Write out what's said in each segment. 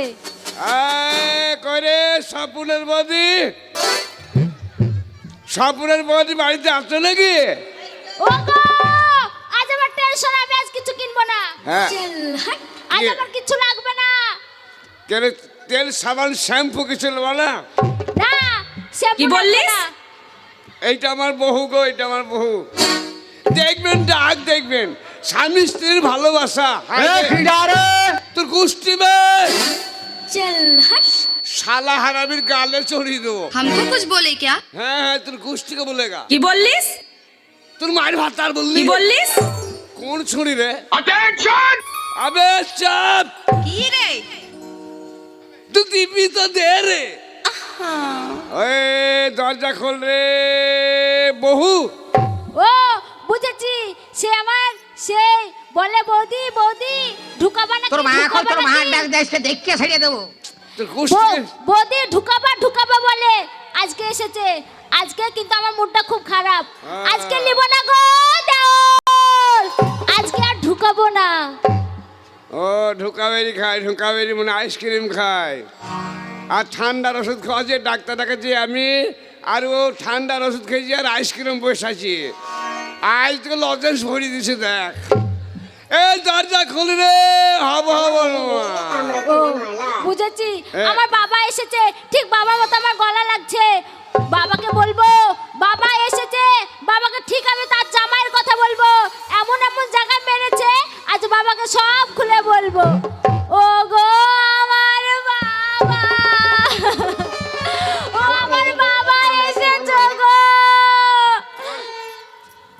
আসবে এই করে স্বপনের বদি। স্বপনের বদি বাড়িতে আসছো নাকি? আজ আমার টেনশন আমি আজ কিছু কিনবো না। হ্যাঁ। আজ আমার কিছু লাগবে না। কেন তেল সাবান শ্যাম্পু কিছু নেব না? কি? না। এইটা আমার বহু গো এটা আমার বহু দেখবেন ডাক দেখবেন স্বামী স্ত্রীর ভালোবাসা। তোর গোষ্ঠী বেশ চল হাট শালা হারামির গালে চড়িয়ে দেবো हमको कुछ बोले क्या হ্যাঁ হ্যাঁ তোর গোষ্ঠীকে বলেগা কি বললিস তোর মায়ের ভাত আর বললি কি বললিস কোন ছুরি রে আবে চাপ की रे তুই দিবি তো দে রে ওই দরজা খোল রে বহু ও বুঝেছি সে আমার সে বলে বৌদি বৌদি ঢুকাবা না তোর মা এখন তোর মা ডাক দেয় সে দেখে ছাড়িয়ে দেবো। বৌদি ঢুকাবা ঢুকাবা বলে আজকে এসেছে। আজকে কিন্তু আমার মুডটা খুব খারাপ। হ্যাঁ। আজকে নিব না গো দেওর আজকে আর ঢুকাবো না। ও ঢুকাবেরি খায় ঢুকাবেরি মানে আইসক্রিম খায়। আর ঠান্ডার ওষুধ খাওয়াছে ডাক্তার দেখাচ্ছি আমি আর ও ঠান্ডার ওষুধ খেয়েছি আর আইসক্রিম বসাচ্ছি আজ তোকে লজেন্স ভরিয়ে দিছে দেখ। এই দরজা খুলি রে হব হব বুঝেছি। আমার বাবা এসেছে। ঠিক বাবার মতো আমার গলা লাগছে। বাবাকে বলব বাবা এসেছে। বাবাকে ঠিক আমি তার জামাইয়ের কথা বলব। এমন এমন জায়গায় মেরেছে আজ বাবাকে সব খুলে বলব। ও গো আমার বাবা। ও আমার বাবা এসেছে গো।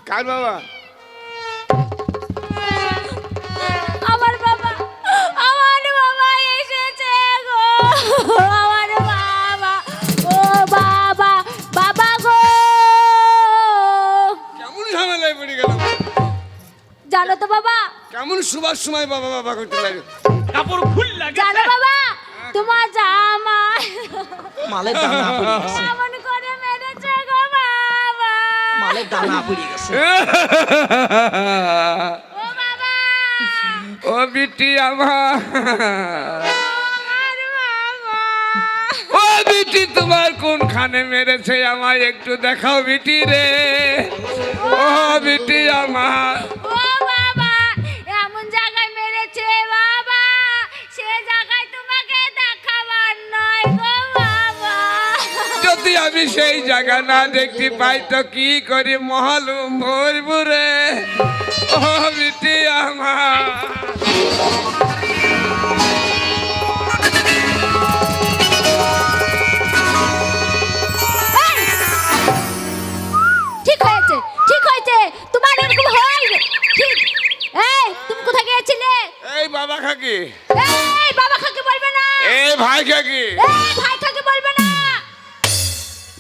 কার বাবা? আমার বাবা ও বাবা বাবা গো। কেমন ঝামেলায় পড়ে গেল জানো তো বাবা কেমন সুভাষ সময় বাবা বাবা করতে লাগে জানো বাবা তোমার জামাই মালের দানা পড়ে গেছে। করে মেরেছে গো বাবা। মালের দানা পড়ে গেছে। ও বাবা। ও বিটি আমার। বিটি তোমার কোনখানে মেরেছে আমায় একটু দেখাও বিটি রে। ও বিটি আমার। যদি আমি সেই জায়গা না দেখতে পাই তো কি করি মহলুম ভরবু রে ও বিটি আমার। তুমি কোথায় গিয়েছিলে? এই বাবা খাকি। এই বাবা খাকে বলবে না। এই ভাই খাকি। এই ভাই খাকে বলবে না।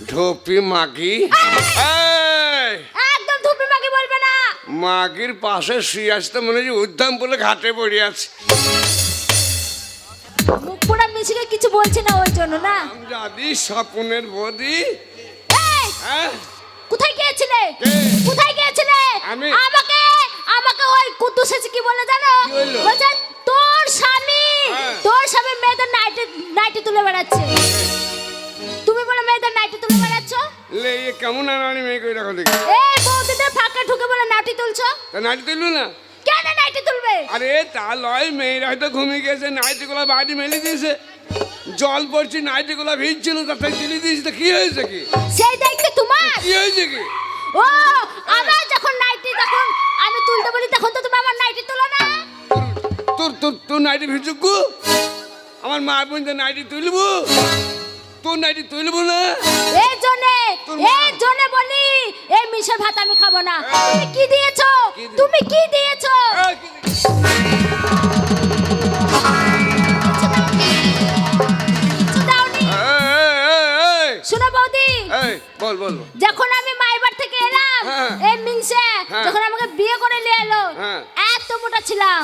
ঢোপি মাগি। এই! একদম ধুপি মাকে বলবে না। মাগির পাশে শুয়ে আসতে মনে হচ্ছে উদ্যাম বলে ঘাটে পড়ে আছে। মুখ পোড়া মিশিকে কিছু বলছে না ওই জন্য না? দাদি স্বপনের বদি। এই! হ্যাঁ? কোথায় গিয়েছিলে? কোথায় গিয়েছিলে? আমি- আমাকে আমাকে ওই কুদ্দুস এসে কি বলে জানো? বলছে তোর স্বামী হ্যাঁ। তোর স্বামী মেয়েদের নাইটি নাইটি তুলে বেড়াচ্ছে। তুমি বলে মেয়েদের নাইটি তুলে বেড়াচ্ছ? লে এ কেমন আনানি মেয়ে করে রাখো দেখি। এই বৌদিদের ফাঁকে ঢুকে বলে নাইটি তুলছো? তা নাইটি না? কেন নাইটি তুলবে? আরে তা লয় মেয়েরা হয়তো ঘুমিয়ে গেছে নাইটিগুলো বাড়ি মেলে দিয়েছে। জল পড়ছে নাইটিগুলো ভিজছিল তাতে তুলে দিয়েছে তা কি হয়েছে কি? সেই দায়িত্ব তোমার? কি হয়েছে কি? ও আমার যখন নাইটি তোর নাইটি ভিজুকু? আমার মা নাইটি তুলবো? তোর নাইটি তুলবো না? এই জন্যে এই জন্যে বলি এই মিশের ভাত আমি খাব না। তুমি কি দিয়েছ? তুমি কি দিয়েছ? শোনো বৌদি বল বল বল। যখন আমি মাইবার থেকে এলাম হ্যাঁ। এই মিনসে হ্যাঁ। যখন আমাকে বিয়ে করে নিয়ে এলো হ্যাঁ। এত মোটা ছিলাম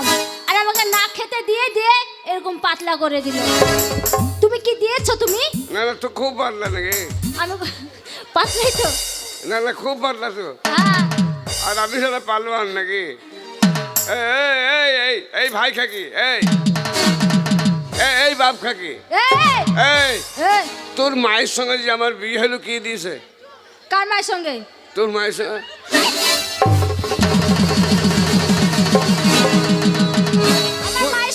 আর আমাকে না খেতে দিয়ে দিয়ে এরকম পাতলা করে দিল। তুমি কি দিয়েছ তুমি? না না তো খুব বাড়লা নাকি? আমি পাতলাই তো। না না খুব বাড়লা তো। আর আমি সেটা পালবান নাকি? এই, এই এই এই ভাই খাকি এই। এই বাপ খাকি। এই। তোর মায়ের সঙ্গে যে আমার বিয়ে হলো কি দিয়েছে? কার মায়ের সঙ্গে? তোর মায়ের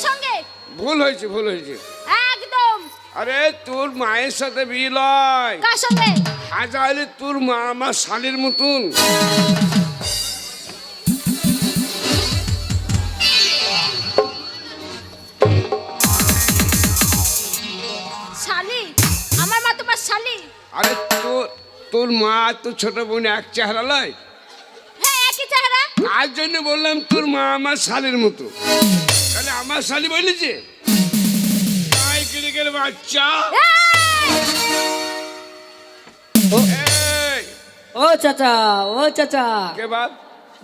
সঙ্গে? ভুল হয়েছে ভুল হয়েছে। একদম। আরে তোর মায়ের সাথে বিয়ে লয়। কার সঙ্গে? আজাইলে তোর মা আমার শালির মতন। শালি? আমার মা তোমার শালি? আরে তোর মা আর তোর ছোট বোন এক চেহারা লয়? হ্যাঁ তার জন্য বললাম তোর মা আমার শালির মতো। তাহলে আমার শালি বলেছে বাচ্চা? ও চাচা ও চাচা। কে বাপ?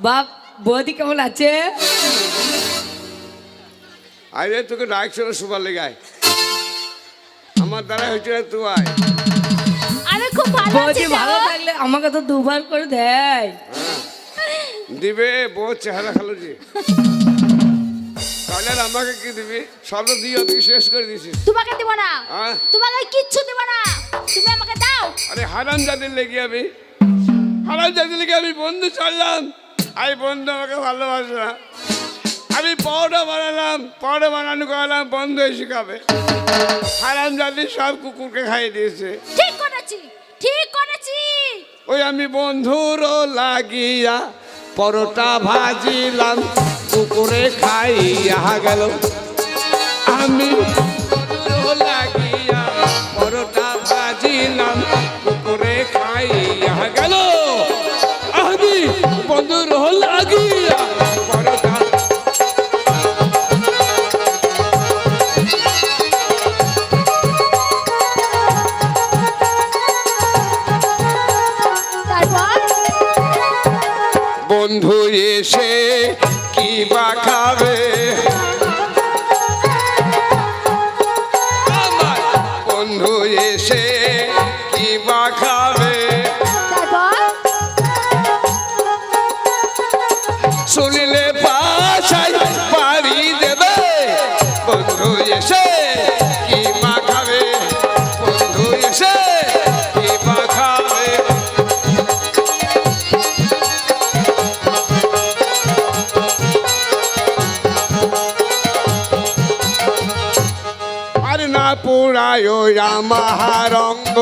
বাপ বৌদি কেমন আছে? আরে তোকে ডাকছিল সুপার লেগায় আমার দ্বারা হয়েছে না তুই আয়। খুব ভালো বৌদি ভালো থাকলে আমাকে তো দুবার করে দেয়। দিবে বউ চেহারা খালো যে। তাহলে আর আমাকে কি দিবি? সব তো দিয়ে তুই শেষ করে দিছিস তোমাকে দিব না। হ্যাঁ? তোমাকে কিচ্ছু দিব না। তুমি আমাকে দাও। আরে হারাম জাতির লেগে আমি। হারাম জাতির লেগে আমি বন্ধু চললাম আই বন্ধু আমাকে ভালোবাসে না। আমি পাউডার বানালাম পাউডার বানানো করালাম বন্ধু এসে খাবে। হারাম জাতি সব কুকুরকে খাইয়ে দিয়েছে। ঠিক ওই আমি বন্ধুর লাগিয়া পরোটা ভাজিলাম কুকুরে খাইয়া গেল। আমি আমার অঙ্গ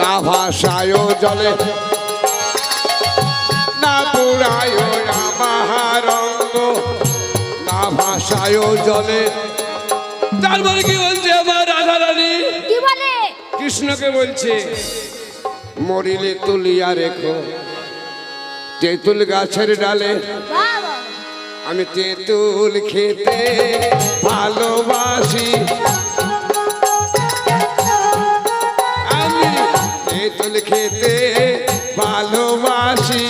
না ভাষায় জলে। না পুরায় আমার অঙ্গ না ভাষায় জলে। তারপরে কি বলছে আমার রাধা রানী কি বলে? কৃষ্ণকে বলছে মরিলে তুলিয়া রেখো তেঁতুল গাছের ডালে। আমি তেঁতুল খেতে ভালোবাসি। তেঁতুল খেতে ভালোবাসি।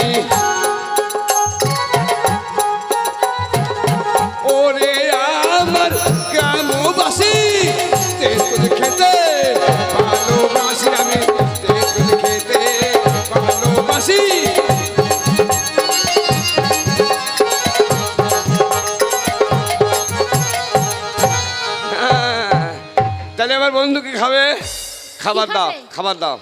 ওরে আমার গ্রামবাসী তেঁতুল খেতে ভালোবাসি আমি। তেঁতুল খেতে ভালোবাসি। হ্যাঁ, তাহলে আমার বন্ধু কি খাবে? খাবার দাও খাবার দাও।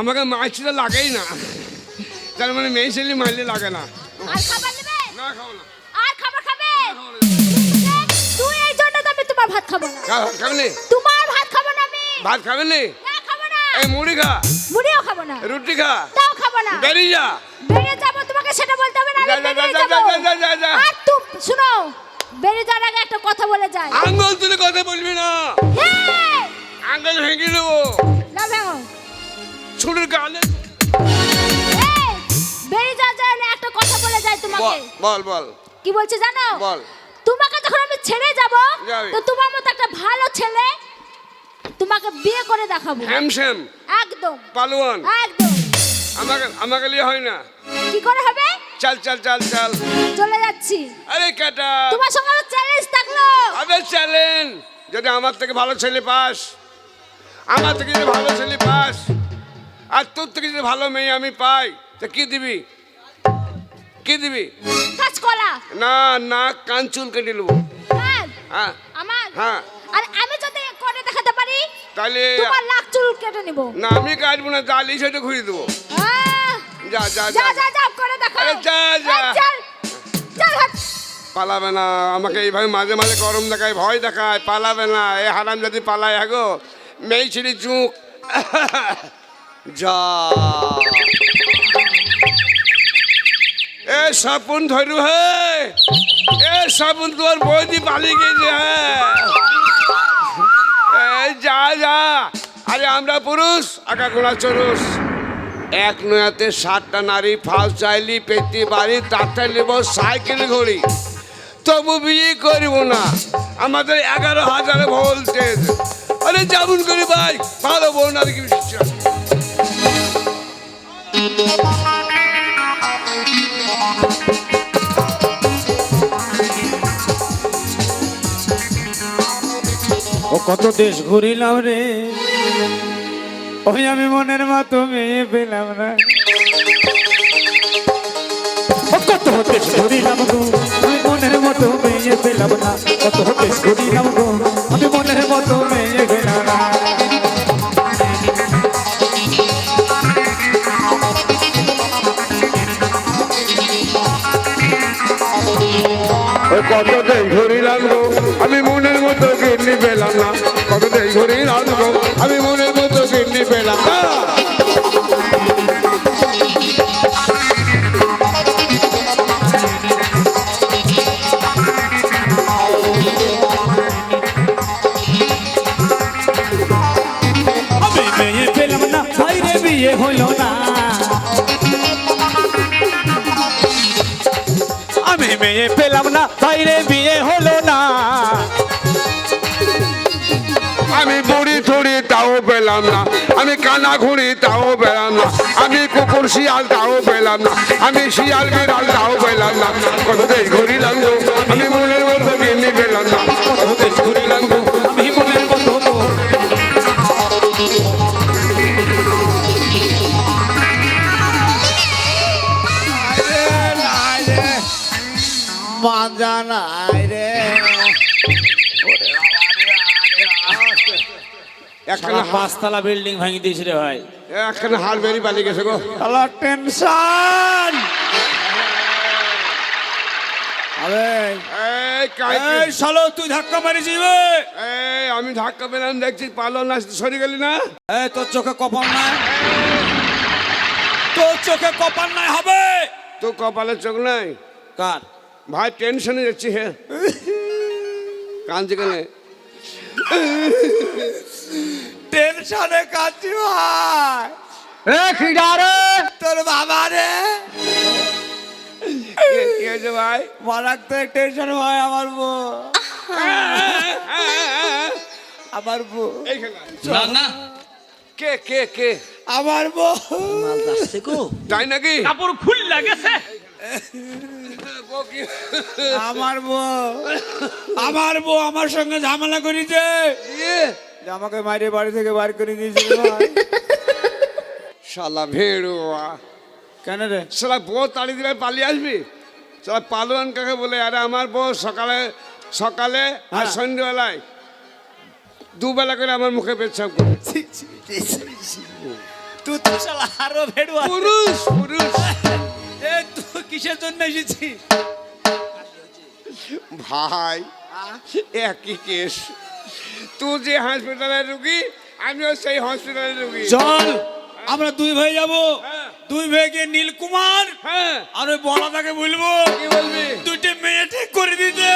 আমাকে মাছটা লাগেই না। তার মানে মেয়ে ছেলে মারলে লাগে না। আর খাবার নেবে? না খাব না। আর খাবার খাবে? তুই এই জন্য তো আমি তোমার ভাত খাব না। খা- খাবে নি? তোমার ভাত খাব না আমি। ভাত খাবে নি? না খাব না। এই মুড়ি খা। মুড়িও খাব না। রুটি খা। তাও খাব না। বেরিয়ে যা। বেরিয়ে যাব তোমাকে সেটা বলতে হবে না আমি বেরিয়ে যা, যাব। আর শুনো বেরিয়ে যাওয়ার আগে একটা কথা বলে যায় আঙ্গুল তুলে কথা বলবি না। এই, আঙ্গুল ভেঙে দেবো না ভেঙো। ছুটির গালে এই, বেরিয়ে যাওয়ার যায় না একটা কথা বলে যায় তোমাকে। বল বল কি বলছে জানো? বল। তোমাকে যখন আমি ছেড়ে যাব তো তোমার মতো একটা ভালো ছেলে তোমাকে বিয়ে করে দেখাবো। হ্যামশ্যাম একদম। পালোয়ান। একদম। আমাকে আমাকে লিয়ে হয় না। কি করে হবে? চল চল চল চল। চলে যাচ্ছি। আরে কাটা। তোমার সঙ্গে চ্যালেঞ্জ থাকল। আবে চ্যালেঞ্জ যদি আমার থেকে ভালো ছেলে পাস আমার থেকে যদি ভালো ছেলে পাস আর তোর থেকে যদি ভালো মেয়ে আমি পাই তা কি দিবি? কি দিবি? কাজ কলা। না না কান চুল কেটে নেব। হ্যাঁ। আমার? হ্যাঁ। আর আমি যদি করে দেখাতে পারি তাহলে তোমার লাখ চুল কেটে নিব। না আমি কাটবো না তাহলে সেটা ঘুরিয়ে দেবো। যা যা যা যা করে আরে পালাবে না আমাকে এইভাবে মাঝে মাঝে গরম দেখায় ভয় দেখায় পালাবে না। এ হারাম যদি পালায় আগো মেয়ে ছিলি চুক। যা। এ সাপুন ধরু হে। এ সাপুন তোর বৌদি পালিয়ে গেছে হ্যাঁ যা যা। আরে আমরা পুরুষ, আকা গোড়া চরুষ। এক নয়াতে সাতটা নারী ফার্স্ট চাইলি পেতে বাড়ি, তারটা নেব সাইকেল ঘড়ি। তবু বিয়ে করব না। আমাদের এগারো হাজার ভোল্টেজ। আরে যেমন করি ভাই, ভালো বোন আর কি ও কত দেশ ঘুরিলাম রে। ওই আমি মনের মতো মেয়ে পেলাম না। কত দেশ ঘুরিলাম গো, আমি মনের মতো মেয়ে পেলাম না। কত দেশ ঘুরিলাম গো, আমি মনের মতো মেয়ে কত দেশ ঘুরিলাম গো আমি মনের মতো কিডনি পেলাম না। কত দেশ ঘুরিলাম গো আমি মনের মতো কিডনি পেলাম না। আমি মেয়ে পেলাম না বাইরে বিয়ে হলো মেয়ে পেলাম না, বাইরে বিয়ে হলো না। আমি বুড়ি থুড়ি তাও পেলাম না, আমি কানা ঘুড়ি তাও পেলাম না, আমি কুকুর শিয়াল তাও পেলাম না, আমি শিয়াল বিড়াল তাও পেলাম না, কত দেশ ঘুরিলাম আমি মনের মতো এমনি পেলাম না, কত দেশ ঘুরিলাম মাজা নাই রে। একখানা পাঁচতলা বিল্ডিং ভাঙি দিয়েছি রে ভাই। একখানা হাল বেরি পালিয়ে গেছে গো। টেনশন! আরে এই শালো তুই ধাক্কা মারিছিস বে এই আমি ধাক্কা পেলাম দেখছি পালো না সরে গেলি না? এই তোর চোখে কপাল নাই? তোর চোখে কপাল নাই হবে। তো কপালে চোখ নাই? কার? ভাই টেনশনে যাচ্ছি হে। কাঁদছে কেন? টেনশনে কাঁদছি ভাই। এ খিডারে তোর বাবা রে। কি- হয়েছে ভাই? মারাত্মক টেনশন হয় আমার বউ। আমার বউ। এইখানে কে কে কে? আমার বউ। মাল যাচ্ছে গো তাই নাকি? কাপড় খুল লাগেছে আমার বউ। আমার বউ আমার সঙ্গে ঝামেলা করেছে। ইয়ে, আমাকে মাইরে বাড়ি থেকে বার করে দিয়েছিল ভাই। শালা ভেড়ুয়া কেন রে? শালা বউ তাড়ি দিলে পালিয়ে আসবি? শালা পালোয়ান কাকে বলে? আরে আমার বউ সকালে সকালে আর হ্যাঁ। সন্ধ্যেবেলায় দুবেলা করে আমার মুখে পেচ্ছাপ করে। তুই তো শালা আরও ভেড়ুয়া পুরুষ পুরুষ। এ তুই কিসের জন্য এসেছিস ভাই একই কেস। তুই যে হসপিটালের রুগী আমিও সেই হসপিটালের রুগী। চল আমরা দুই ভাই যাব। হ্যাঁ। দুই ভাইকে নীলকুমার হ্যাঁ। আর ওই বলাদাকে বলব কি বলবি? দুইটা মেয়ে ঠিক করে দিতে।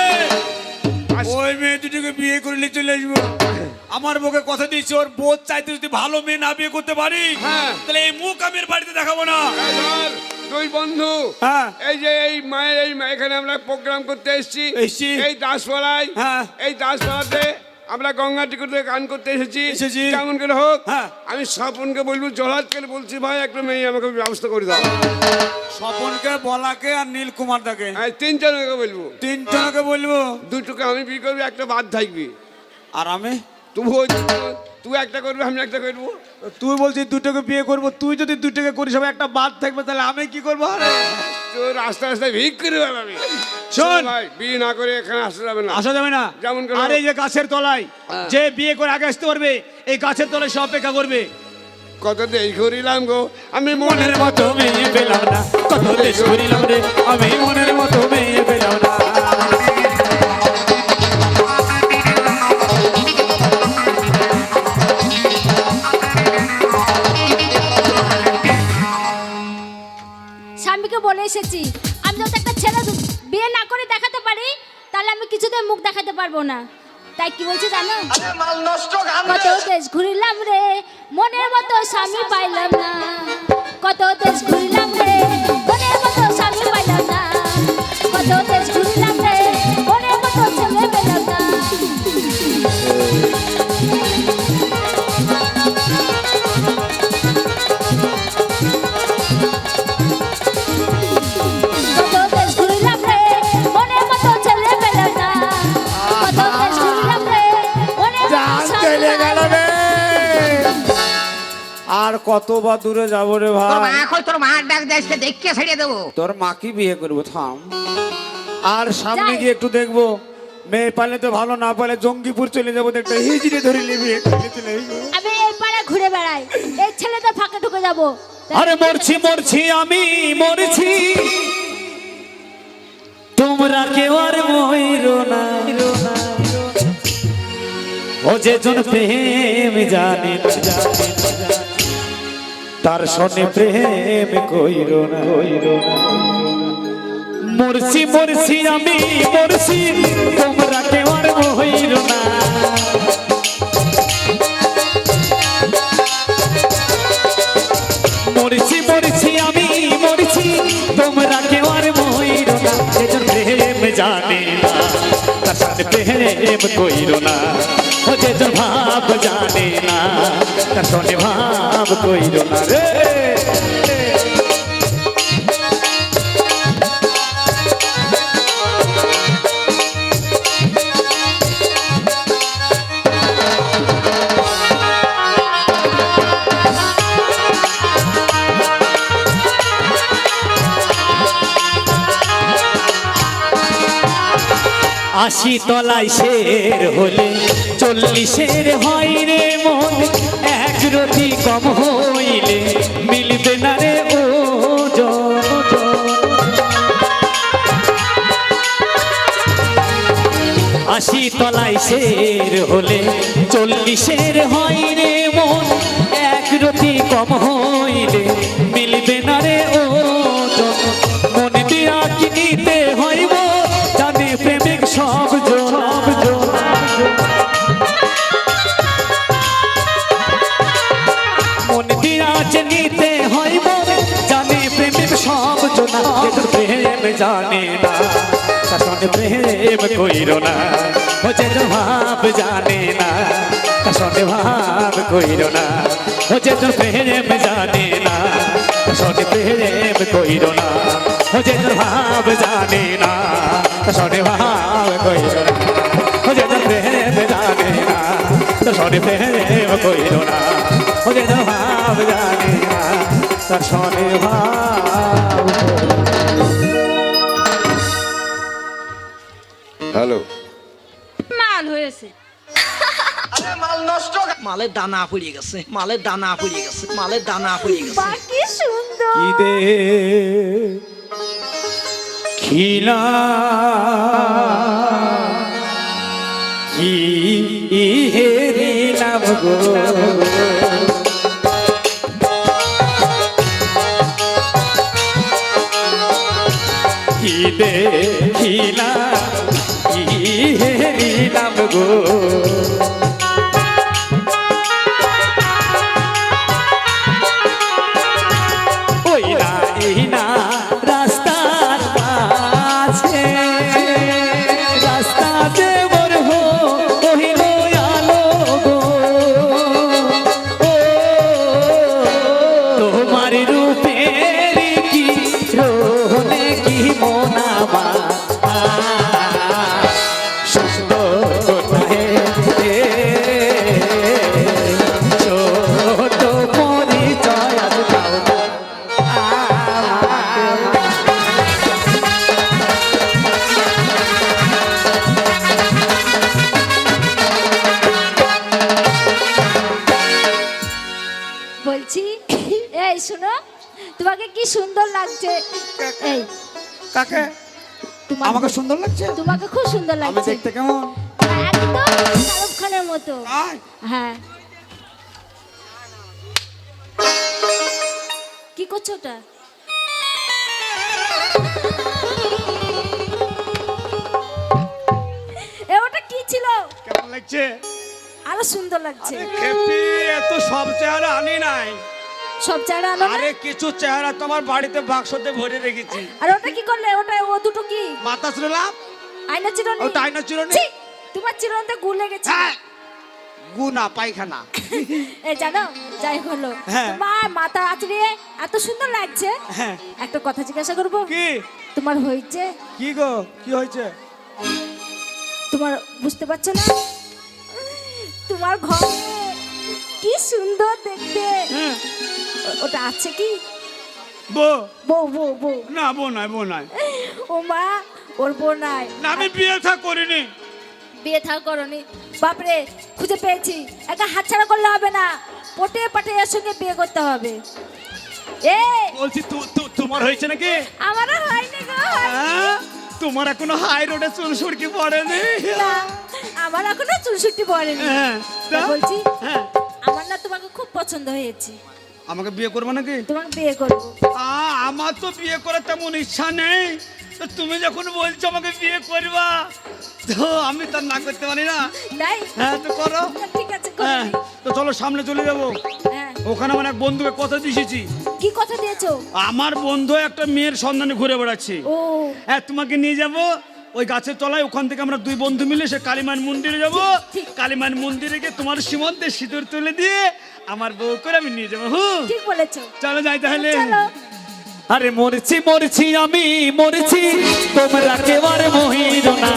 আস- ওই মেয়ে দুটোকে বিয়ে করে নিয়ে চলে আসব। আমার বউকে কথা দিয়েছি ওর বোধ চাইতে যদি ভালো মেয়ে না বিয়ে করতে পারি হ্যাঁ। তাহলে এই মুখ আমি বাড়িতে দেখাবো না। দুই বন্ধু হ্যাঁ। এই যে এই মায়ের এই এখানে আমরা প্রোগ্রাম করতে এসেছি। এই দাসপাড়ায় হ্যাঁ। এই দাসপাড়াতে আমরা গঙ্গা টিকুতে গান করতে এসেছি। কেমন করে হোক হ্যাঁ। আমি স্বপনকে বলব জলহাত করে বলছি ভাই একটা মেয়ে আমাকে ব্যবস্থা করে দাও স্বপনকে বলাকে আর নীলকুমার দাকে এই তিনজনকে বলব তিনজনকে বলব দুটোকে আমি বিয়ে করবি একটা বাদ থাকবি আর আমি দুটো তুই একটা করবি আমি একটা করব। তুই বলছিস দুটোকে বিয়ে করব তুই যদি দুটোকে করিস হবে একটা বাদ থাকবে তাহলে আমি কি করব? আরে! তোর রাস্তা রাস্তায় ভিক করে বেড়াবি শোন। ভাই বিয়ে না করে এখানে আসতে যাবে না। আসা যাবে না। যেমন? আর যে গাছের তলায় হ্যাঁ। যে বিয়ে করে আগে আসতে পারবে এই গাছের তলায় সে অপেক্ষা করবে। কত দেরি করিলাম গো আমি মনের মতো মেয়ে পেলাম না। কত দেশ করিলাম রে আমি মনের মতো মেয়ে পেলাম না। বলে এসেছি। আমি যদি একটা ছেলে বিয়ে না করে দেখাতে পারি তাহলে আমি কিছুতে মুখ দেখাতে পারব না। তাই কি বলছি জানো? কত দেশ ঘুরিলাম রে মনের মতো স্বামী পাইলাম না। কত দেশ ঘুরিলাম রে মনের মতো স্বামী পাইলাম না। কত দেশ আর বা দূরে যাব রে তোর মা ভাই কই? তোর মার ডাক দেয় সে দেখে ছাড়িয়ে দেবো। তোর মাকে বিয়ে করব থাম। আর সামনে যাই। গিয়ে একটু দেখব মেয়ে পালে তো ভালো না পালে জঙ্গিপুর চলে যাব তো একটা হিজড়ে ধরে নিবি। আমি এই পাড়া ঘুরে বেড়াই। এই ছেলেদের ফাঁকে ঢুকে যাব। আরে মরছি মরছি আমি মরছি। তোমরা কেউ আর ময়ূর না। ও যে জন প্রেম জানে না, জানে না, তার সনে প্রেম কইর না। কইর মুরসি মরছি আমি মুরসি তোমরা কেউ আর ময়ূর না। তার প্রেম কইর না ও যেজন ভাব জানে না তার সঙ্গে ভাব কইর না রে আশি তলায় শের হলে চল্লিশের হয় রে মন, এক রতি কম হইলে মিলবে না রে ও আশি তলায় শের হলে চল্লিশের হয় রে মন, এক রতি কম হইলে চিনিতে হইব, জানে প্রেমিক সব জনা যেজন প্রেম জানে না। তার সঙ্গে প্রেম কইর না ও যেজন ভাব জানে না। তার সঙ্গে ভাব কইর না ও যেজন প্রেম জানে না। তার সঙ্গে প্রেম কইর না ও যেজন ভাব জানে না। তার সঙ্গে ভাব কইর না ও যেজন প্রেম জানে না। তার সঙ্গে প্রেম কইর না। ভাব। হ্যালো। মাল হয়েছে। মালের দানা পড়ে গেছে মালের দানা পড়ে গেছে মালের দানা পড়ে গেছে। বাকি সুন্দর। কি দে খিলা কি হেরিলাম গো? কি দে খিলা কি হেরিলাম গো? আমাকে সুন্দর লাগছে? তোমাকে খুব সুন্দর লাগছে। আমি দেখতে কেমন? একদম শাহরুখ খানের মতো। হ্যাঁ। কি করছ ওটা? এ ওটা কি ছিল? কেমন লাগছে? আরও সুন্দর লাগছে। এত সব চেহারা আনি নাই। সব চারা আনো না? আরে কিছু চেহারা তোমার বাড়িতে বাক্সতে ভরে রেখেছি। আর ওটা কি করলে? ওটা ও দুটো কি? মাথা ছিলাম আয়না চিরনি। ওটা আয়না চিরুনি? ছি, তোমার চিরনতে গুলে গেছে হ্যাঁ গুনা পায়খানা। এ জানো যাই হলো। হ্যাঁ। তোমার মাথা আচড়িয়ে এত সুন্দর লাগছে। হ্যাঁ। একটা কথা জিজ্ঞাসা করব? কি? তোমার হয়েছে? কি গো? কি হয়েছে? তোমার বুঝতে পারছ না? তোমার ঘর কি সুন্দর দেখতে। ওটা আছে কি? বো। বউ বউ বউ না বো নাই বো নাই। ও মা ওর বউ নাই। না আমি বিয়ে থা করিনি। বিয়ে থাক করনি। বাপরে খুঁজে পেয়েছি। একটা হাতছাড়া করলে হবে না। পটে পাটে এর সঙ্গে বিয়ে করতে হবে। এ! বলছি তু- তোমার হয়েছে নাকি? আমারও হয়নি গো। হ্যাঁ? তোমার এখনও হাই রোডে চুল সুরকি পড়েনি? না আমার এখনও চুলশুটি পড়েনি। হ্যাঁ? বলছি হ্যাঁ। আমার না তোমাকে খুব পছন্দ হয়েছে। আমাকে বিয়ে করবে নাকি? তোমাকে বিয়ে করব। আ, আমার তো বিয়ে করার তেমন ইচ্ছা নেই। তো তুমি যখন বলছো আমাকে বিয়ে করবা তো আমি তো না করতে পারি না। হ্যাঁ তো করো। ঠিক আছে হ্যাঁ তো চলো সামনে চলে যাব। হ্যাঁ। ওখানে আমার এক বন্ধুকে কথা দিয়েছি। কি কথা দিয়েছ? আমার বন্ধু একটা মেয়ের সন্ধানে ঘুরে বেড়াচ্ছে। ও। হ্যাঁ তোমাকে নিয়ে যাব। ওই গাছের তলায় ওখান থেকে আমরা দুই বন্ধু মিলে সে কালীমান মন্দিরে যাব। কালীমান মন্দিরে গিয়ে তোমার সীমন্তে সিঁদুর তুলে দিয়ে আমার বউ করে আমি নিয়ে যাব। ঠিক বলেছ। চলো যাই তাহলে। আরে মরছি মরছি আমি মরছি। তোমরা কেবার মহির না।